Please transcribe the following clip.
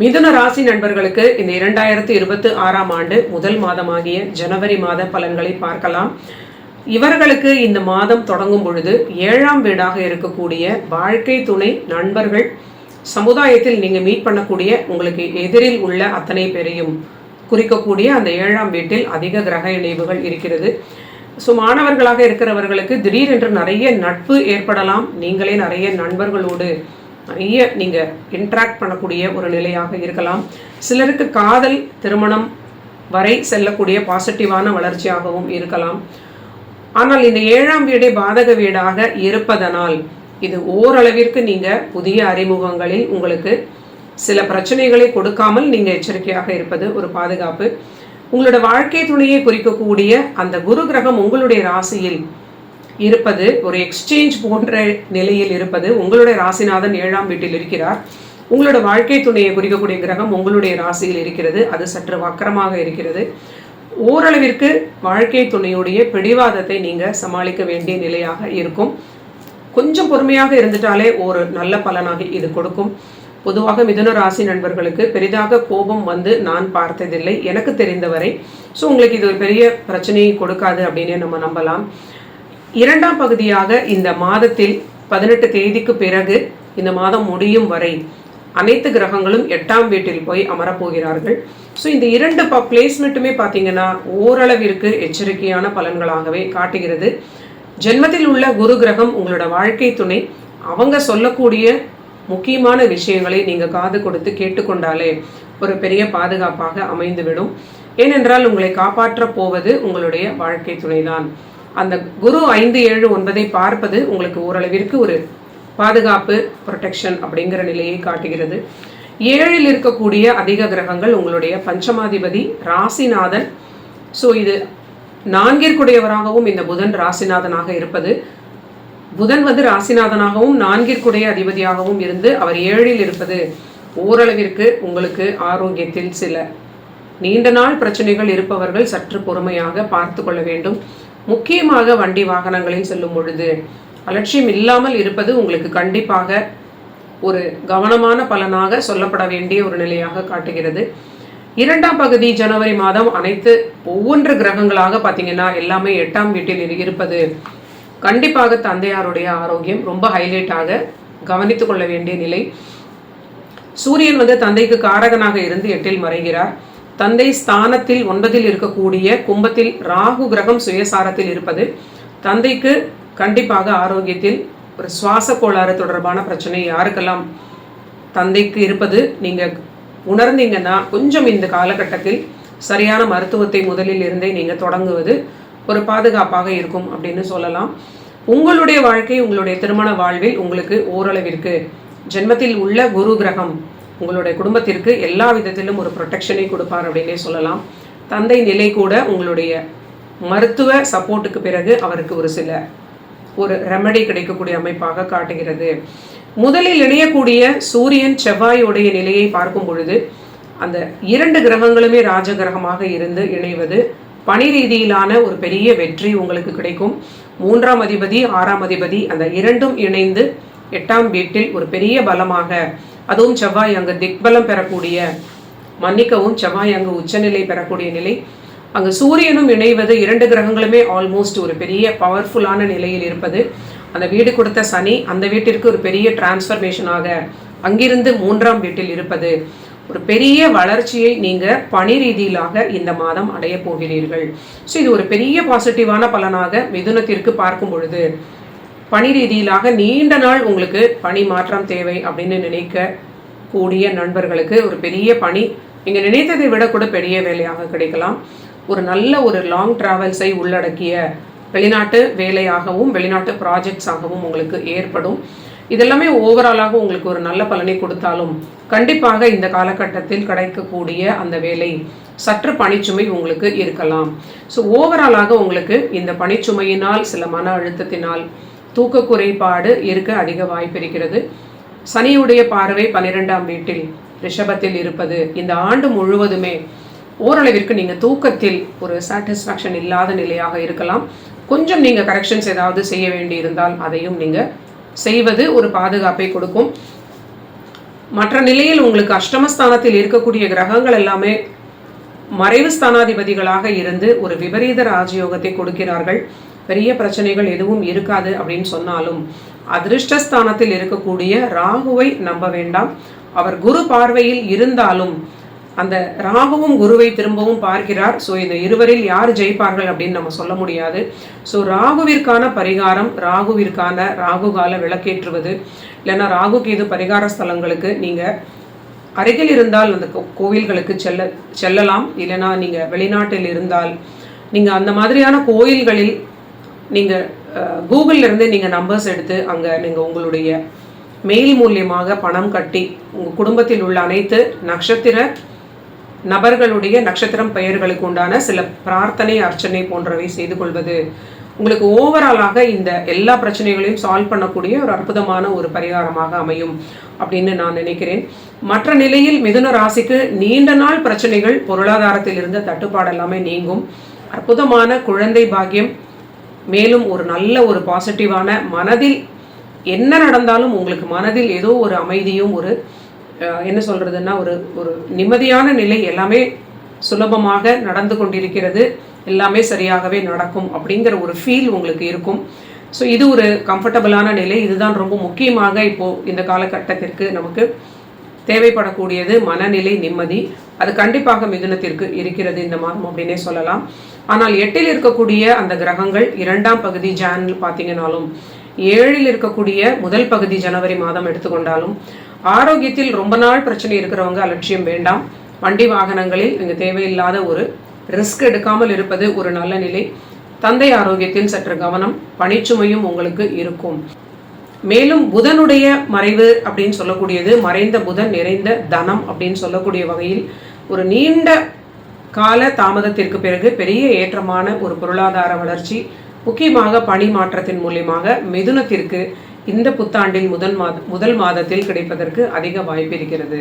மிதுன ராசி நண்பர்களுக்கு இந்த இரண்டாயிரத்து இருபத்தி ஆறாம் ஆண்டு முதல் மாதமாகிய ஜனவரி மாத பலன்களை பார்க்கலாம். இவர்களுக்கு இந்த மாதம் தொடங்கும் பொழுது ஏழாம் வீடாக இருக்கக்கூடிய வாழ்க்கை துணை நண்பர்கள் சமுதாயத்தில் நீங்கள் மீட் பண்ணக்கூடிய உங்களுக்கு எதிரில் உள்ள அத்தனை பேரையும் குறிக்கக்கூடிய அந்த ஏழாம் வீட்டில் அதிக கிரக இணைவுகள் இருக்கிறது. ஸோ மாணவர்களாக இருக்கிறவர்களுக்கு திடீரென்று நிறைய நட்பு ஏற்படலாம். நீங்களே நிறைய நண்பர்களோடு நிறைய நீங்கள் இன்ட்ராக்ட் பண்ணக்கூடிய ஒரு நிலையாக இருக்கலாம். சிலருக்கு காதல் திருமணம் வரை செல்லக்கூடிய பாசிட்டிவான வளர்ச்சியாகவும் இருக்கலாம். ஆனால் இந்த ஏழாம் வீடே பாதக வீடாக இருப்பதனால் இது ஓரளவிற்கு நீங்கள் புதிய அறிமுகங்களில் உங்களுக்கு சில பிரச்சனைகளை கொடுக்காமல் நீங்கள் எச்சரிக்கையாக இருப்பது ஒரு பாதுகாப்பு. உங்களோட வாழ்க்கை துணையை குறிக்கக்கூடிய அந்த குரு கிரகம் உங்களுடைய ராசியில் இருப்பது ஒரு எக்ஸ்சேஞ்ச் போன்ற நிலையில் இருப்பது உங்களுடைய ராசிநாதன் ஏழாம் வீட்டில் இருக்கிறார். உங்களோட வாழ்க்கை துணையை குறிக்கக்கூடிய கிரகம் உங்களுடைய ராசியில் இருக்கிறது. அது சற்று வக்கரமாக இருக்கிறது. ஓரளவிற்கு வாழ்க்கை துணையுடைய பிடிவாதத்தை நீங்கள் சமாளிக்க வேண்டிய நிலையாக இருக்கும். கொஞ்சம் பொறுமையாக இருந்துட்டாலே ஒரு நல்ல பலனாக இது கொடுக்கும். பொதுவாக மிதுன ராசி நண்பர்களுக்கு பெரிதாக கோபம் வந்து நான் பார்த்ததில்லை. எனக்கு தெரிந்தவரை. ஸோ உங்களுக்கு இது ஒரு பெரிய பிரச்சனையை கொடுக்காது அப்படின்னு நம்ம நம்பலாம். இரண்டாம் பகுதியாக இந்த மாதத்தில் பதினெட்டு தேதிக்கு பிறகு இந்த மாதம் முடியும் வரை அனைத்து கிரகங்களும் எட்டாம் வீட்டில் போய் அமரப்போகிறார்கள். ஸோ இந்த இரண்டு ப பிளேஸ்மெண்ட்டுமே பார்த்தீங்கன்னா ஓரளவிற்கு எச்சரிக்கையான பலன்களாகவே காட்டுகிறது. ஜென்மத்தில் உள்ள குரு கிரகம் உங்களோட வாழ்க்கை துணை. அவங்க சொல்லக்கூடிய முக்கியமான விஷயங்களை நீங்கள் காது கொடுத்து கேட்டுக்கொண்டாலே ஒரு பெரிய பாதுகாப்பாக அமைந்துவிடும். ஏனென்றால் உங்களை காப்பாற்றப் போவது உங்களுடைய வாழ்க்கை துணைதான். அந்த குரு ஐந்து ஏழு ஒன்பதை பார்ப்பது உங்களுக்கு ஓரளவிற்கு ஒரு பாதுகாப்பு ப்ரொடெக்ஷன் அப்படிங்கிற நிலையை காட்டுகிறது. ஏழில் இருக்கக்கூடிய அதிக கிரகங்கள் உங்களுடைய பஞ்சமாதிபதி ராசிநாதன். ஸோ இது நான்கிற்குடையவராகவும் இந்த புதன் ராசிநாதனாக இருப்பது. புதன் வந்து ராசிநாதனாகவும் நான்கிற்குடைய அதிபதியாகவும் இருந்து அவர் ஏழில் இருப்பது ஓரளவிற்கு உங்களுக்கு ஆரோக்கியத்தில் சில நீண்ட நாள் பிரச்சனைகள் இருப்பவர்கள் சற்று பொறுமையாக பார்த்து கொள்ள வேண்டும். முக்கியமாக வண்டி வாகனங்களில் செல்லும் பொழுது அலட்சியம் இல்லாமல் இருப்பது உங்களுக்கு கண்டிப்பாக ஒரு கவனமான பலனாக சொல்லப்பட வேண்டிய ஒரு நிலையாக காட்டுகிறது. இரண்டாம் பகுதி ஜனவரி மாதம் அனைத்து ஒவ்வொன்று கிரகங்களாக பார்த்தீங்கன்னா எல்லாமே எட்டாம் வீட்டில் இருப்பது கண்டிப்பாக தந்தையாருடைய ஆரோக்கியம் ரொம்ப ஹைலைட்டாக கவனித்து கொள்ள வேண்டிய நிலை. சூரியன் வந்து தந்தைக்கு காரகனாக இருந்து எட்டில் மறைகிறார். தந்தை ஸ்தானத்தில் ஒன்பதில் இருக்கக்கூடிய கும்பத்தில் ராகு கிரகம் சுயசாரத்தில் இருப்பது தந்தைக்கு கண்டிப்பாக ஆரோக்கியத்தில் ஒரு சுவாச கோளாறு தொடர்பான பிரச்சனை. யாருக்கெல்லாம் தந்தைக்கு இருப்பது நீங்கள் உணர்ந்தீங்கன்னா கொஞ்சம் இந்த காலகட்டத்தில் சரியான மருத்துவத்தை முதலில் இருந்தே நீங்கள் தொடங்குவது ஒரு பாதுகாப்பாக இருக்கும் அப்படின்னு சொல்லலாம். உங்களுடைய வாழ்க்கை உங்களுடைய திருமண வாழ்வில் உங்களுக்கு ஓரளவிற்கு ஜென்மத்தில் உள்ள குரு கிரகம் உங்களுடைய குடும்பத்திற்கு எல்லா விதத்திலும் ஒரு ப்ரொடெக்ஷனை கொடுப்பார் அப்படின்னே சொல்லலாம். தந்தை நிலை கூட உங்களுடைய மருத்துவ சப்போர்ட்டுக்கு பிறகு அவருக்கு ஒரு சில ஒரு ரெமடி கிடைக்கக்கூடிய அமைப்பாக காட்டுகிறது. முதலில் இணையக்கூடிய சூரியன் செவ்வாயுடைய நிலையை பார்க்கும் பொழுது அந்த இரண்டு கிரகங்களுமே ராஜ கிரகமாக இருந்து இணைவது பணி ரீதியிலான ஒரு பெரிய வெற்றி உங்களுக்கு கிடைக்கும். மூன்றாம் அதிபதி ஆறாம் அதிபதி அந்த இரண்டும் இணைந்து எட்டாம் வீட்டில் ஒரு பெரிய பலமாக அதுவும் செவ்வாய் அங்கு திக்பலம் பெறக்கூடிய மன்னிக்கவும் செவ்வாய் அங்கு உச்சநிலை பெறக்கூடிய நிலை. அங்கு சூரியனும் இணைவது இரண்டு கிரகங்களுமே ஆல்மோஸ்ட் ஒரு பெரிய பவர்ஃபுல்லான நிலையில் இருப்பது. அந்த வீடு கொடுத்த சனி அந்த வீட்டிற்கு ஒரு பெரிய டிரான்ஸ்ஃபர்மேஷனாக அங்கிருந்து மூன்றாம் வீட்டில் இருப்பது. ஒரு பெரிய வளர்ச்சியை நீங்கள் பணி ரீதியிலாக இந்த மாதம் அடைய போகிறீர்கள். ஸோ இது ஒரு பெரிய பாசிட்டிவான பலனாக மிதுனத்திற்கு பார்க்கும் பொழுது பணி ரீதியிலாக நீண்ட நாள் உங்களுக்கு பணி மாற்றம் தேவை அப்படின்னு நினைக்க கூடிய நண்பர்களுக்கு ஒரு பெரிய பணி. நீங்கள் நினைத்ததை விட கூட பெரிய வேலையாக கிடைக்கலாம். ஒரு நல்ல ஒரு லாங் டிராவல்ஸை உள்ளடக்கிய வெளிநாட்டு வேலையாகவும் வெளிநாட்டு ப்ராஜெக்ட்ஸாகவும் உங்களுக்கு ஏற்படும். இதெல்லாமே ஓவராலாக உங்களுக்கு ஒரு நல்ல பலனை கொடுத்தாலும் கண்டிப்பாக இந்த காலகட்டத்தில் கிடைக்கக்கூடிய அந்த வேலை சற்று பணிச்சுமை உங்களுக்கு இருக்கலாம். ஸோ ஓவராலாக உங்களுக்கு இந்த பணிச்சுமையினால் சில மன அழுத்தத்தினால் தூக்க குறைபாடு இருக்க அதிக வாய்ப்பு இருக்கிறது. சனியுடைய பார்வை பன்னிரெண்டாம் வீட்டில் ரிஷபத்தில் இருப்பது. இந்த ஆண்டு முழுவதுமே ஓரளவிற்கு நீங்கள் தூக்கத்தில் ஒரு சாட்டிஸ்ஃபேக்ஷன் இல்லாத நிலையாக இருக்கலாம். கொஞ்சம் நீங்கள் கரெக்ஷன்ஸ் ஏதாவது செய்ய வேண்டி இருந்தால் அதையும் நீங்கள் செய்வது ஒரு பாதுகாப்பை கொடுக்கும். மற்ற நிலையில் உங்களுக்கு அஷ்டமஸ்தானத்தில் இருக்கக்கூடிய கிரகங்கள் எல்லாமே மறைவு ஸ்தானாதிபதிகளாக இருந்து ஒரு விபரீத ராஜயோகத்தை கொடுக்கிறார்கள். பெரிய பிரச்சனைகள் எதுவும் இருக்காது அப்படின்னு சொன்னாலும் அதிருஷ்டஸ்தானத்தில் இருக்கக்கூடிய ராகுவை நம்ப வேண்டாம். அவர் குரு பார்வையில் இருந்தாலும் அந்த ராகுவும் குருவை திரும்பவும் பார்க்கிறார். ஸோ இந்த இருவரில் யார் ஜெயிப்பார்கள் அப்படின்னு நம்ம சொல்ல முடியாது. ஸோ ராகுவிற்கான பரிகாரம் ராகுவிற்கான ராகு கால விளக்கேற்றுவது. இல்லைன்னா ராகு கேது பரிகார ஸ்தலங்களுக்கு நீங்கள் அருகில் இருந்தால் அந்த கோவில்களுக்கு செல்ல செல்லலாம். இல்லைன்னா நீங்கள் வெளிநாட்டில் இருந்தால் நீங்கள் அந்த மாதிரியான கோயில்களில் நீங்கள் கூகுளிலிருந்து நீங்கள் நம்பர்ஸ் எடுத்து அங்கே நீங்கள் உங்களுடைய மெயில் மூலியமாக பணம் கட்டி உங்கள் குடும்பத்தில் உள்ள அனைத்து நட்சத்திர நபர்களுடைய நட்சத்திரம் பெயர்களுக்கு உண்டான சில பிரார்த்தனை அர்ச்சனை போன்றவை செய்து கொள்வது உங்களுக்கு ஓவராலாக இந்த எல்லா பிரச்சனைகளையும் சால்வ் பண்ணக்கூடிய ஒரு அற்புதமான ஒரு பரிகாரமாக அமையும் அப்படின்னு நான் நினைக்கிறேன். மற்ற நிலையில் மிதுன ராசிக்கு நீண்ட நாள் பிரச்சனைகள் பொருளாதாரத்தில் இருந்த தட்டுப்பாடு எல்லாமே நீங்கும். அற்புதமான குழந்தை பாக்கியம் மேலும் ஒரு நல்ல ஒரு பாசிட்டிவான மனதில் என்ன நடந்தாலும் உங்களுக்கு மனதில் ஏதோ ஒரு அமைதியும் ஒரு என்ன சொல்கிறதுன்னா ஒரு ஒரு நிம்மதியான நிலை எல்லாமே சுலபமாக நடந்து கொண்டிருக்கிறது. எல்லாமே சரியாகவே நடக்கும் அப்படிங்கிற ஒரு ஃபீல் உங்களுக்கு இருக்கும். ஸோ இது ஒரு கம்ஃபர்டபுளான நிலை. இதுதான் ரொம்ப முக்கியமாக இப்போது இந்த காலகட்டத்திற்கு நமக்கு தேவைப்படக்கூடியது மனநிலை நிம்மதி. அது கண்டிப்பாக மிதுனத்திற்கு இருக்கிறது இந்த மாதம் அப்படின்னே சொல்லலாம். ஆனால் எட்டில் இருக்கக்கூடிய அந்த கிரகங்கள் இரண்டாம் பகுதி ஜான் பார்த்தீங்கன்னாலும் ஏழில் இருக்கக்கூடிய முதல் பகுதி ஜனவரி மாதம் எடுத்துக்கொண்டாலும் ஆரோக்கியத்தில் ரொம்ப நாள் பிரச்சனை இருக்கிறவங்க அலட்சியம் வேண்டாம். வண்டி வாகனங்களில் இங்கே தேவையில்லாத ஒரு ரிஸ்க் எடுக்காமல் இருப்பது ஒரு நல்ல நிலை. தந்தை ஆரோக்கியத்தில் சற்று கவனம் பணிச்சுமையும் உங்களுக்கு இருக்கும். மேலும் புதனுடைய மறைவு அப்படின்னு சொல்லக்கூடியது மறைந்த புதன் நிறைந்த தனம் அப்படின்னு சொல்லக்கூடிய வகையில் ஒரு நீண்ட கால தாமதத்திற்கு பிறகு பெரிய ஏற்றமான ஒரு பொருளாதார வளர்ச்சி முக்கியமாக பணி மாற்றத்தின் மூலியமாக மிதுனத்திற்கு இந்த புத்தாண்டில் முதல் மாத முதல் மாதத்தில் கிடைப்பதற்கு அதிக வாய்ப்பு இருக்கிறது.